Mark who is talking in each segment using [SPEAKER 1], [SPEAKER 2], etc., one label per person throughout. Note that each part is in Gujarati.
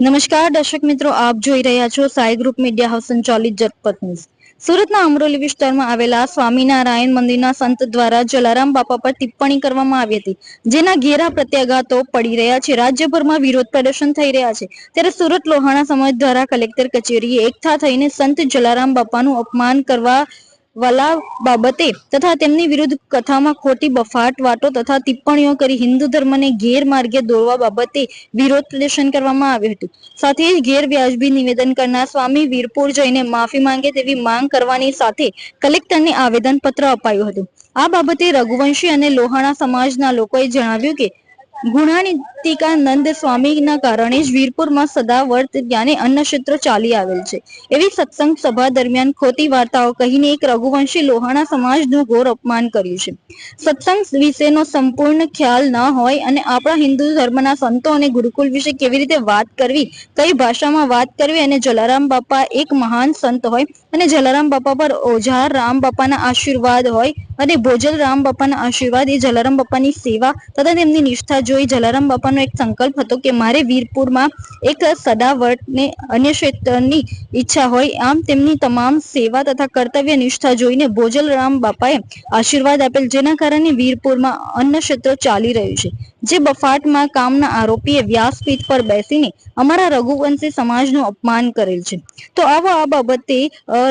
[SPEAKER 1] નમસ્કાર, દર્શક મિત્રો, આપ જોઈ રહ્યા છો સાઈ ગ્રુપ મીડિયા હાઉસ સંચાલિત જગપત ન્યૂઝ. સુરતના અમરોલી વિસ્તારમાં આવેલા સ્વામિનારાયણ મંદિરના સંત દ્વારા જલારામ બાપા પર ટિપ્પણી કરવામાં આવી હતી, જેના ઘેરા પ્રત્યાઘાતો પડી રહ્યા છે. રાજ્યભરમાં વિરોધ પ્રદર્શન થઈ રહ્યા છે. ત્યારે સુરત લોહાણા સમાજ દ્વારા કલેક્ટર કચેરીએ એકઠા થઈને સંત જલારામ બાપાનું અપમાન કરવા વાલા બાબતે તથા તેમની વિરુદ્ધ કથામાં ખોટી બફાટ, વાતો તથા ટિપ્પણીઓ કરી હિન્દુ ધર્મને ગેરમાર્ગે દોરવા બાબતે વિરોધ પ્રદર્શન કરવામાં આવ્યું હતું. સાથે જ ગેરવ્યાજબી નિવેદન કરનાર સ્વામી વીરપુર જઈને માફી માંગે તેવી માંગ કરવાની સાથે કલેક્ટરને આવેદન પત્ર અપાયું હતું. આ બાબતે રઘુવંશી અને લોહાણા સમાજના લોકોએ જણાવ્યું કે ગુણાનીતિકાનંદ સ્વામીના કારણે જ વીરપુરમાં સદાવર્ત જ્ઞાને અન્ન ક્ષેત્ર ચાલી આવેલ છે. એવી સત્સંગ સભા દરમિયાન ખોટી વાર્તાઓ કહીને એક રઘુવંશી લોહાણા સમાજનું ઘોર અપમાન કર્યું છે. સત્સંગ વિશેનો સંપૂર્ણ ખ્યાલ ન હોય અને આપણા હિન્દુ ધર્મના સંતો અને ગુરુકુલ વિશે કેવી રીતે વાત કરવી, કઈ ભાષામાં વાત કરવી અને જલારામ બાપા એક મહાન સંત હોય અને જલારામ બાપા પર ઓઝાર, રામ બાપાના આશીર્વાદ હોય અને ભોજલ રામ બાપાના આશીર્વાદ એ જલારામ બાપાની સેવા તથા તેમની નિષ્ઠા જોઈ જલારામ બાપાનો એક સંકલ્પ હતો કે મારે વીરપુરમાં એક સદાવટને અન્ય ક્ષેત્રની ઈચ્છા હોય, આમ તેમની તમામ સેવા તથા કર્તવ્ય નિષ્ઠા જોઈને ભોજલરામ બાપાએ આશીર્વાદ આપેલ, જેના કારણે વીરપુરમાં અન્ન ક્ષેત્ર ચાલી રહ્યું છે. જે બફાટમાં કામના આરોપીએ વ્યાસપીઠ પર બેસીને અમારા રઘુવંશી સમાજનું અપમાન કરેલ છે. તો આવો આ બાબતે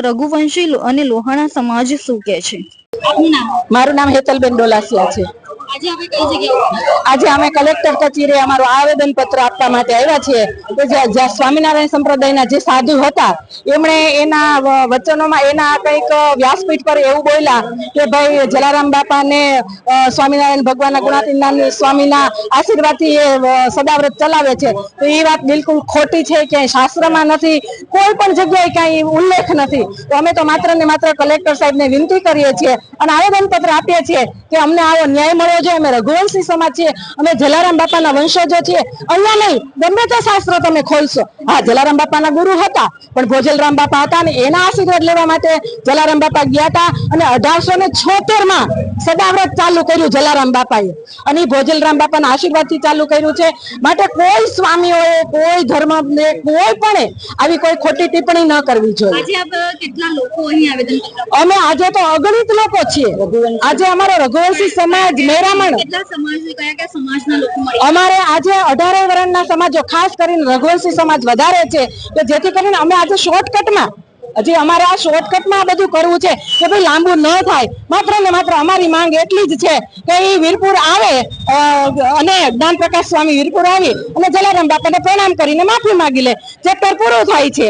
[SPEAKER 1] રઘુવંશી અને લોહાણા સમાજ શું કહે છે?
[SPEAKER 2] મારું નામ હેતલબેન ડોલાસિયા છે.
[SPEAKER 1] આજે
[SPEAKER 2] અમે કલેક્ટર કચેરી અમારું આવેદન પત્ર આપવા માટે આવ્યા છીએ. કે જ્યાં સ્વામિનારાયણ સંપ્રદાયના જે સાધુ હતા, એમણે એના વચનોમાં એના કંઈક વ્યાસપીઠ પર એવું બોલ્યા કે ભાઈ, જલારામ બાપાને સ્વામિનારાયણ ભગવાનના ગુણાતીનાથ સ્વામીના આશીર્વાદથી એ સદાવ્રત ચલાવે છે. તો એ વાત બિલકુલ ખોટી છે, ક્યાંય શાસ્ત્રમાં નથી, કોઈ પણ જગ્યાએ ક્યાંય ઉલ્લેખ નથી. તો અમે તો માત્ર ને માત્ર કલેક્ટર સાહેબને વિનંતી કરીએ છીએ અને આવેદન પત્ર આપીએ છીએ કે અમને આવો ન્યાય મળવો જોઈએ અમે રઘુવંશી સમાજ છીએ અમે જલારામ બાપાના વંશજો છીએ. અહીંયા નહીં ગમે તે શાસ્ત્ર તમે ખોલશો. હા જલારામ બાપાના ગુરુ હતા પણ ભોજલરામ બાપા હતા અને એના આશીર્વાદ લેવા માટે જલારામ બાપા ગયા હતા અને અઢારસો ને છોતેરમાં સદાવ્રત ચાલુ કર્યું જલારામ બાપાએ. અને ભોજલરામ બાપાના આશીર્વાદથી ચાલુ કર્યું છે. માટે કોઈ સ્વામીઓએ કોઈ ધર્મ કોઈ પણ આવી કોઈ ખોટી ટિપ્પણી ન કરવી જોઈએ.
[SPEAKER 1] કેટલા લોકો અહીં આવેદન
[SPEAKER 2] અમે આજે તો અગણિત લોકો છીએ. આજે અમારો રઘુવંશી સમાજ મેરામણ અમારે આજે અઢારે વર્ણના સમાજો ખાસ કરીને રઘુવંશી સમાજ વધારે છે કે જેથી કરીને અમે આજે શોર્ટકટમાં હજી અમારે આ શોર્ટકટમાં આ બધું કરવું છે કે ભાઈ લાંબુ ન થાય. માત્ર ને માત્ર અમારી માંગ એટલી જ છે કે એ વીરપુર આવે અને જ્ઞાન પ્રકાશ સ્વામી વીરપુર આવી અને જલારામ બાપાને પ્રણામ કરીને માફી માંગી લે. ચેપ્ટર પૂરું થાય છે.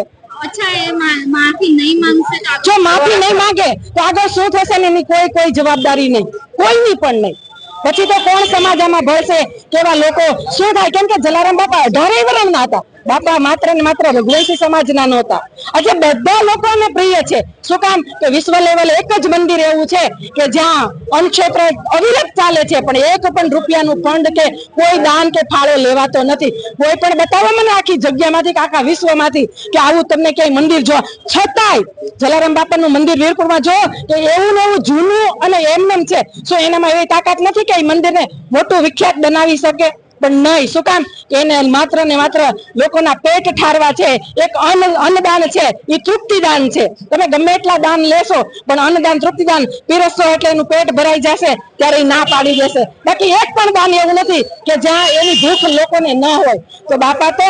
[SPEAKER 2] જો માફી નહીં માંગે તો આગળ શું થશે ને એની કોઈ કોઈ જવાબદારી નહીં. કોઈની પણ નહીં. પછી તો કોણ સમાજ આમાં ભળશે? કેવા લોકો? શું થાય? કેમ કે જલારામ બાપા અઢારે વર્ષના હતા. બાપા માત્ર ને માત્ર રઘુવંશી સમાજના નહોતા. આજે બધા લોકોને પ્રિય છે. શું કામ? કે વિશ્વ લેવલે એક જ મંદિર એવું છે કે જ્યાં અન્નક્ષેત્ર અવિરત ચાલે છે, પણ એક પણ રૂપિયાનું ફંડ કે કોઈ દાન કે ફાળો લેવાતો નથી. કોઈ પણ બતાવો મને આખી જગ્યામાંથી કે આખા વિશ્વમાંથી કે આવું તમને ક્યાંય મંદિર જો છતાંય જલારામ બાપાનું મંદિર વીરપુરમાં જો, તો એવું ને એવું જૂનું અને એમનેમ છે. શું એનામાં એવી તાકાત નથી કે એ મંદિરને મોટું વિખ્યાત બનાવી શકે? પણ નહીં. શું કામ? એને માત્ર ને માત્ર લોકોના પેટ ઠારવા છે. એક અન્ન, અન્નદાન છે. એ તૃપ્તિદાન છે. તમે ગમે એટલા દાન લેશો, પણ અન્નદાન, તૃપ્તિદાન પીરસશો એટલે એનું પેટ ભરાઈ જશે, ત્યારે ના પાડી દેશે. બાકી એક પણ દાન એવું નથી કે જ્યાં એની ભૂખ લોકોને ન હોય. તો બાપા તો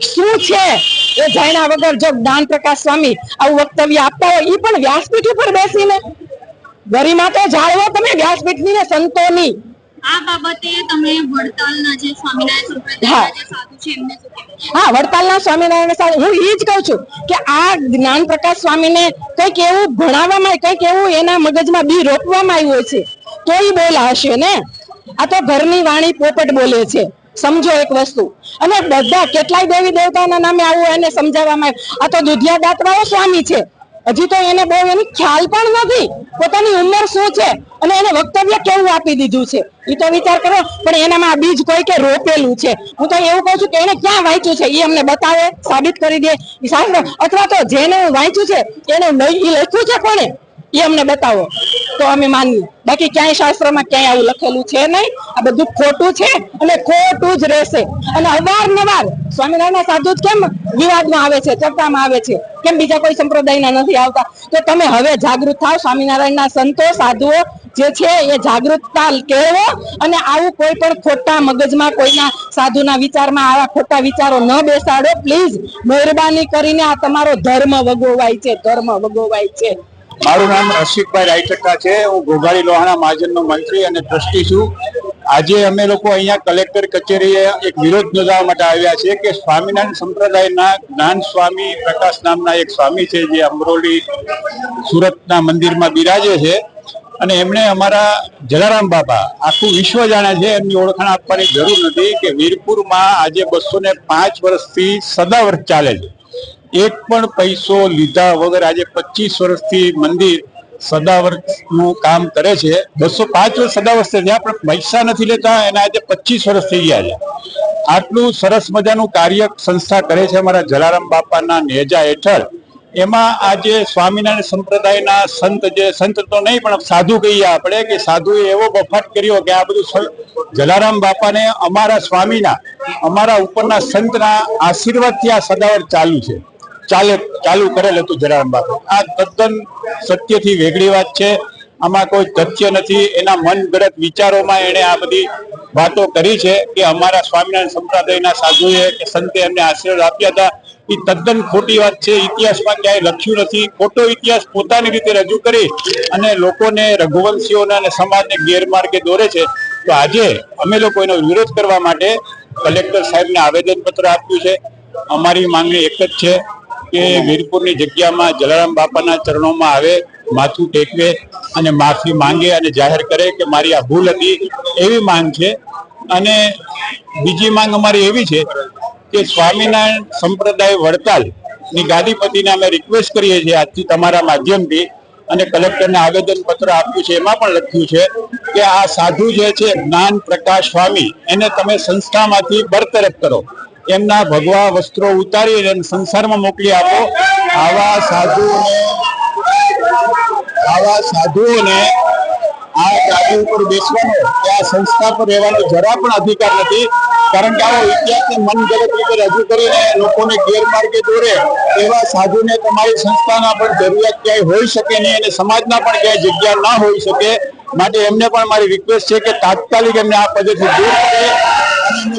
[SPEAKER 2] શું છે? એ જાણ્યા વગર જો જ્ઞાન પ્રકાશ સ્વામી આવું વક્તવ્ય આપતા હોય એ પણ વ્યાસપીઠ ઉપર બેસીને. ગરિમા તો જાળવો તમે વ્યાસપીઠની ને સંતોની.
[SPEAKER 1] આ બાબતે તમે વડતાલના જે સ્વામિનારાયણ સંપ્રદાયના જે સાધુ છે એમને
[SPEAKER 2] હા વડતાલના સ્વામિનારાયણ સાહેબ હું એ જ કહું છું કે આ જ્ઞાન પ્રકાશ સ્વામીને કંઈક એવું ભણાવવામાં કંઈક એવું એના મગજમાં બી રોપવામાં આવ્યો છે તો એ બોલા હશે ને? આ તો ઘરની વાણી પોપટ બોલે છે સમજો એક વસ્તુ. અને બધા કેટલાય દેવી દેવતાના નામે આવું એને સમજાવવામાં આ તો દુધિયા દાતરાઓ સ્વામી છે. હજી તો એને બહુ એની ખ્યાલ પણ નથી. પોતાની ઉંમર શું છે? અને એને વક્તવ્ય કેવું આપી દીધું છે? એ તો વિચાર કરો, પણ એનામાં બીજ કોઈ કે રોપેલું છે. હું તો એવું કહું છું કે એને ક્યાં વાંચ્યું છે? એ અમને બતાવે, સાબિત કરી દે. અથવા તો જેને વાંચ્યું છે, એને લખ્યું છે કોણે? એ અમને બતાવો. તો અમે માનીએ. બાકી ક્યાંય શાસ્ત્રમાં ક્યાંય આવું લખેલું છે નહીં. આ બધું ખોટું છે અને ખોટું જ રહેશે. અને અવારનવાર સ્વામિનારાયણ સાધુ કેમ વિવાદમાં આવે છે, ચર્ચામાં આવે છે? કેમ બીજા કોઈ સંપ્રદાયના નથી આવતા? તો તમે હવે જાગૃત થાવ સ્વામિનારાયણના સંતો, સાધુઓ જે છે એ જાગૃતતા કેળવો અને આવું કોઈ પણ ખોટા મગજમાં, કોઈના સાધુના વિચારમાં આવા ખોટા વિચારો ન બેસાડો. પ્લીઝ મહેરબાની કરીને આ તમારો ધર્મ વગોવાય છે, ધર્મ વગોવાય છે.
[SPEAKER 3] મારું નામ રસિકભાઈ રાયચક્કા છે. હું ઘોઘાડી લોહાણા મહાજનનો મંત્રી અને ટ્રસ્ટી છું. આજે અમે લોકો અહીંયા કલેક્ટર કચેરીએ એક વિરોધ નોંધાવવા માટે આવ્યા છે કે સ્વામિનારાયણ સંપ્રદાયના જ્ઞાન સ્વામી પ્રકાશ નામના એક સ્વામી છે, જે અમરોલી સુરતના મંદિરમાં બિરાજે છે. અને એમણે અમારા જલારામ બાબા આખું વિશ્વ જાણે છે, એમની ઓળખાણ આપવાની જરૂર નથી કે વીરપુરમાં આજે બસો ને પાંચ વર્ષથી સદાવર્ત ચાલે છે. એક પણ પૈસો લીધા વગર આજે પચીસ વર્ષથી મંદિર સદાવરનું કામ કરે છે. બસો પાંચ વર્ષ સદાવ્રત થયા પણ પૈસા નથી લેતા એના આજે પચીસ વર્ષ થઈ ગયા છે. આટલું સરસ મજાનું કાર્ય સંસ્થા કરે છે અમારા જલારામ બાપાના નેજા હેઠળ. એમાં આજે સ્વામિનારાયણ સંપ્રદાયના સંત જે, સંત તો નહીં પણ સાધુ કહીએ આપણે કે સાધુએ એવો બફાટ કર્યો કે આ બધું જલારામ બાપાને અમારા સ્વામીના, અમારા ઉપરના સંતના આશીર્વાદથી આ સદાવર ચાલુ છે. ચાલે ચાલુ કરેલ હતું જલારામ બાપુ આ તદ્દન સત્યથી વેગળી વાત છે. આમાં કોઈ તથ્ય નથી. એના મનગઢત વિચારોમાં એણે આ બધી વાતો કરી છે કે અમારા સ્વામિનારાયણ સંપ્રદાયના સાધુએ કે સંતે એમને આશીર્વાદ આપ્યા હતા. એ તદ્દન ખોટી વાત છે. ઇતિહાસમાં ક્યાંય લખ્યું નથી. ખોટો ઇતિહાસ પોતાની રીતે રજૂ કરી અને લોકોને રઘુવંશીઓને અને સમાજને ગેરમાર્ગે દોરે છે. તો આજે અમે લોકો એનો વિરોધ કરવા માટે કલેક્ટર સાહેબને આવેદનપત્ર આપ્યું છે. અમારી માંગણી એક જ છે. કે વીરપુરની જગ્યામાં જલારામ બાપાના ચરણોમાં આવે માથું ટેકવે અને માફી માંગે અને જાહેર કરે કે મારી આ ભૂલ હતી એવી માંગ છે. અને બીજી માંગ અમારી એવી છે કે સ્વામિનારાયણ સંપ્રદાય વડતાલની ગાદીપતિને અમે રિક્વેસ્ટ કરીએ છીએ આજથી તમારા માધ્યમથી અને કલેક્ટરને આવેદન પત્ર આપ્યું છે એમાં પણ લખ્યું છે કે આ સાધુ જે છે જ્ઞાન પ્રકાશ સ્વામી એને તમે સંસ્થામાંથી બરતરફ કરો. એમના ભગવા વસ્ત્રો ઉતારી સંસારમાં મોકલી આપો. આવા સાધુઓને આવા સાધુઓને આ ગાદી ઉપર બેસવાનો કે આ સંસ્થા પર રહેવાનો જરા પણ અધિકાર નથી. કારણ કે આવો ઇતિહાસને મનગઢત રીતે રજૂ કરીને લોકોને ગેરમાર્ગે દોરે, એવા સાધુને તમારી સંસ્થાના પણ જરૂરિયાત ક્યાંય હોઈ શકે નહીં અને સમાજના પણ ક્યાંય જગ્યા ના હોઈ શકે. માટે એમને પણ મારી રિક્વેસ્ટ છે કે તાત્કાલિક એમને આ પદેથી દૂર કરે અને એમને